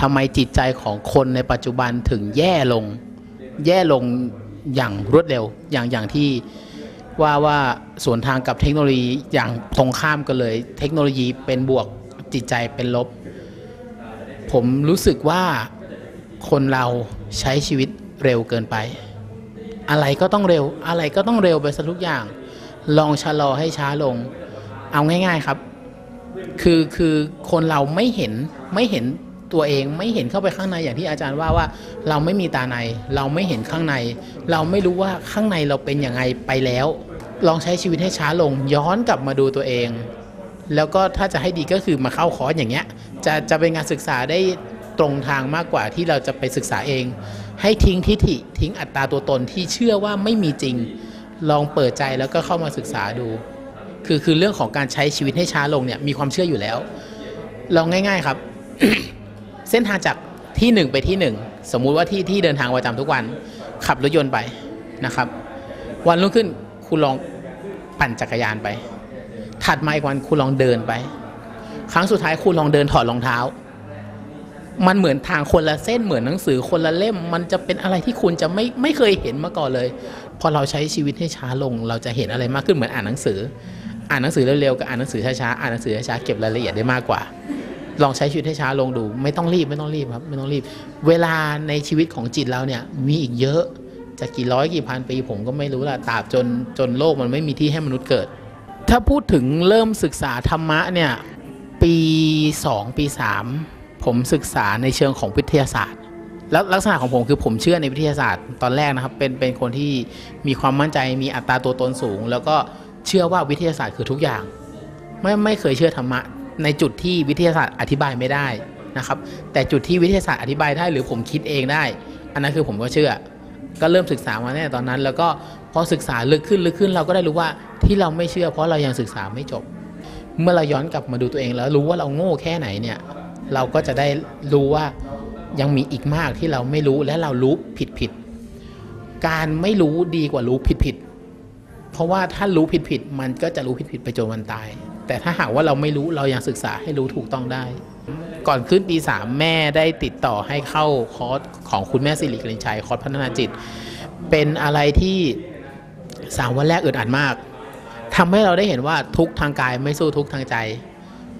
ทำไมจิตใจของคนในปัจจุบันถึงแย่ลง แย่ลงอย่างรวดเร็ว อย่างอย่างที่ว่าว่าสวนทางกับเทคโนโลยีอย่างตรงข้ามกันเลย เทคโนโลยีเป็นบวกจิตใจเป็นลบ ผมรู้สึกว่าคนเราใช้ชีวิตเร็วเกินไป อะไรก็ต้องเร็ว อะไรก็ต้องเร็วไปซะทุกอย่าง ลองชะลอให้ช้าลง เอาง่าย ๆครับ คือคือคนเราไม่เห็นไม่เห็น ตัวเองไม่เห็นเข้าไปข้างในอย่างที่อาจารย์ว่าว่า เราไม่มีตาใน เราไม่เห็นข้างใน เราไม่รู้ว่าข้างในเราเป็นยังไงไปแล้ว ลองใช้ชีวิตให้ช้าลงย้อนกลับมาดูตัวเอง แล้วก็ถ้าจะให้ดีก็คือมาเข้าคอร์สอย่างเงี้ยจะจะเป็นงานศึกษาได้ตรงทางมากกว่าที่เราจะไปศึกษาเอง ให้ทิ้งทิฐิทิ้งอัตราตัวตนที่เชื่อว่าไม่มีจริง ลองเปิดใจแล้วก็เข้ามาศึกษาดู คือคือเรื่องของการใช้ชีวิตให้ช้าลงเนี่ยมีความเชื่ออยู่แล้วลองง่าย ๆครับ เส้นทางจากที่หนึ่งไปที่หนึ่งสมมุติว่าที่ที่เดินทางประจำทุกวัน ขับรถยนต์ไปนะครับ วันรุ่งขึ้นคุณลองปั่นจักรยานไป ถัดมาอีกวันคุณลองเดินไป ครั้งสุดท้ายคุณลองเดินถอดรองเท้า มันเหมือนทางคนละเส้นเหมือนหนังสือคนละเล่ม มันจะเป็นอะไรที่คุณจะไม่ไม่เคยเห็นมาก่อนเลย พอเราใช้ชีวิตให้ช้าลง เราจะเห็นอะไรมากขึ้นเหมือนอ่านหนังสือ อ่านหนังสือเร็วๆกับอ่านหนังสือช้าๆอ่านหนังสือช้าๆเก็บรายละเอียดได้มากกว่า ลองใช้ชีวิตให้ช้าลงดู ไม่ต้องรีบไม่ต้องรีบครับ ไม่ต้องรีบ เวลาในชีวิตของจิตเราเนี่ยมีอีกเยอะจะกี่ร้อยกี่พันปีผมก็ไม่รู้ละตราบจนจนโลกมันไม่มีที่ให้มนุษย์เกิด ถ้าพูดถึงเริ่มศึกษาธรรมะเนี่ยปี 2 ปี 3 ผมศึกษาในเชิงของวิทยาศาสตร์ แล้วลักษณะของผมคือผมเชื่อในวิทยาศาสตร์ ตอนแรกนะครับเป็นเป็นคนที่มีความมั่นใจมีอัตราตัวตนสูง แล้วก็เชื่อว่าวิทยาศาสตร์คือทุกอย่าง ไม่ไม่เคยเชื่อธรรมะ ในจุดที่วิทยาศาสตร์อธิบายไม่ได้นะครับ แต่จุดที่วิทยาศาสตร์อธิบายได้หรือผมคิดเองได้ อันนั้นคือผมก็เชื่อ ก็เริ่มศึกษามาตั้งแต่ตอนนั้น แล้วก็พอศึกษาลึกขึ้นลึกขึ้น เราก็ได้รู้ว่าที่เราไม่เชื่อ เพราะเรายังศึกษาไม่จบ เมื่อเราย้อนกลับมาดูตัวเองแล้วรู้ว่าเราโง่แค่ไหนเนี่ยเราก็จะได้รู้ว่ายังมีอีกมากที่เราไม่รู้และเรารู้ผิดผิดการไม่รู้ดีกว่ารู้ผิดผิดเพราะว่าถ้ารู้ผิดผิดมันก็จะรู้ผิดผิดไปจนวันตาย แต่ถ้าหากว่าเราไม่รู้เรายังศึกษาให้รู้ถูกต้องได้ ก่อนขึ้นปีสามแม่ได้ติดต่อให้เข้าคอร์สของคุณแม่สิริกลินชัยคอร์สพัฒนาจิต เป็นอะไรที่สามวันแรกอึดอัดมากทำให้เราได้เห็นว่าทุกทางกายไม่สู้ทุกทางใจ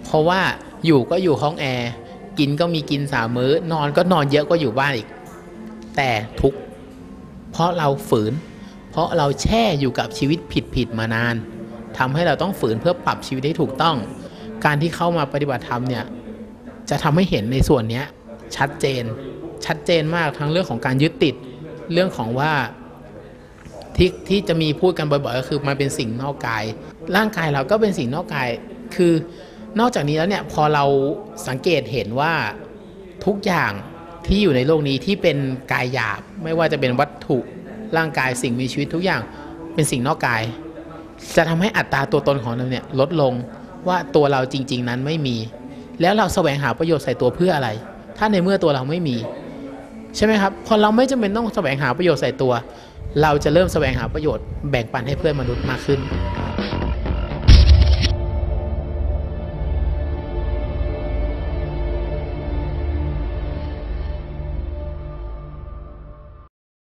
เพราะว่าอยู่ก็อยู่ห้องแอร์กินก็มีกินสามมื้อนอนก็นอนเยอะก็อยู่บ้านอีก แต่ทุกเพราะเราฝืน เพราะเราแช่อยู่กับชีวิตผิดๆมานาน ทำให้เราต้องฝืนเพื่อปรับชีวิตให้ถูกต้อง การที่เข้ามาปฏิบัติธรรมเนี่ยจะทำให้เห็นในส่วนนี้ชัดเจน ชัดเจนมากทั้งเรื่องของการยึดติดเรื่องของว่าที่ที่จะมีพูดกันบ่อยๆก็คือมันเป็นสิ่งนอกกาย ร่างกายเราก็เป็นสิ่งนอกกาย คือนอกจากนี้แล้วเนี่ยพอเราสังเกตเห็นว่าทุกอย่างที่อยู่ในโลกนี้ที่เป็นกายหยาบ ไม่ว่าจะเป็นวัตถุร่างกายสิ่งมีชีวิตทุกอย่างเป็นสิ่งนอกกาย จะทำให้อัตราตัวตนของเราเนี่ยลดลงว่าตัวเราจริง ๆ นั้นไม่มี แล้วเราแสวงหาประโยชน์ใส่ตัวเพื่ออะไร ถ้าในเมื่อตัวเราไม่มี ใช่ไหมครับพอเราไม่จำเป็นต้องแสวงหาประโยชน์ใส่ตัว เราจะเริ่มแสวงหาประโยชน์แบ่งปันให้เพื่อนมนุษย์มากขึ้น